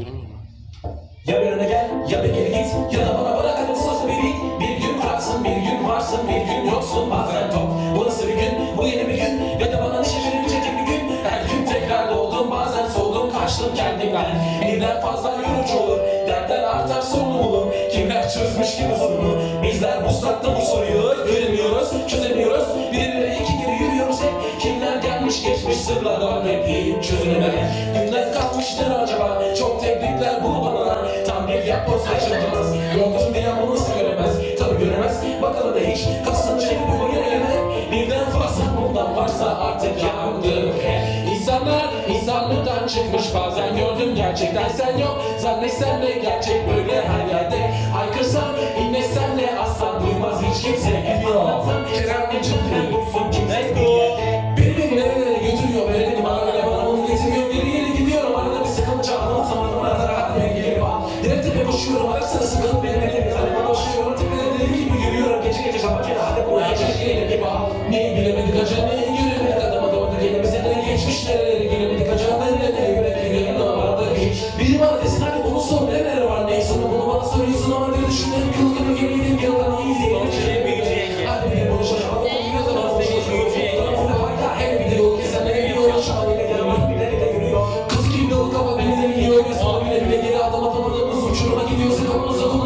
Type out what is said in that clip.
göremiyorum. Ya bir öne gel ya bir geri git. Ya da bana bırak hadi nasıl bir beat Bir gün varsın bir gün varsın bir gün yoksun. Bazen top Bu nasıl bir gün? Bu yeni bir gün. Ve de bana neşe verilecek bir gün. Her gün tekrar doldum bazen soldum kaçtım kendimden. Birden fazla yorucu olur Dertler artar sorumluluğum Kimler çözmüş ki bu sorunu? Bizler bu bu soruyu Göremiyoruz çözemiyoruz. Birileri iki geri yürüyoruz hep. Kimler gelmiş geçmiş sırlar var hep hiç çözülemeden Günler kalmıştır Tam bir yapboz kaçırmaz Yoktum diye bunu nasıl göremez. Tabi göremez. Bakalım da hiç Kasını çekip oraya eleme Birden fazla bundan varsa artık yandım. İnsanlar insanlıktan çıkmış. Bazen gördüm gerçekten sen yok. Zannetsen de gerçek böyle her yerde koşuyorum. Arasına sıkılıp benim elim Kaleme koşuyorum. Tepede deli gibi yürüyorum. Gece gece kapak yine hadi bu gece gelelim bir bak Neyi bilemedik acaba? Neyi göremedik? Adama doğru gelimize de geçmiş nerelere gelemedik acaba? Nerelere göremedik gönlüm vardı hiç. Biri bana desin hadi bunu sor nerelere var? Neyi sonu bunu bana soruyorsun ama bir düşünüyorum Deus, eu uso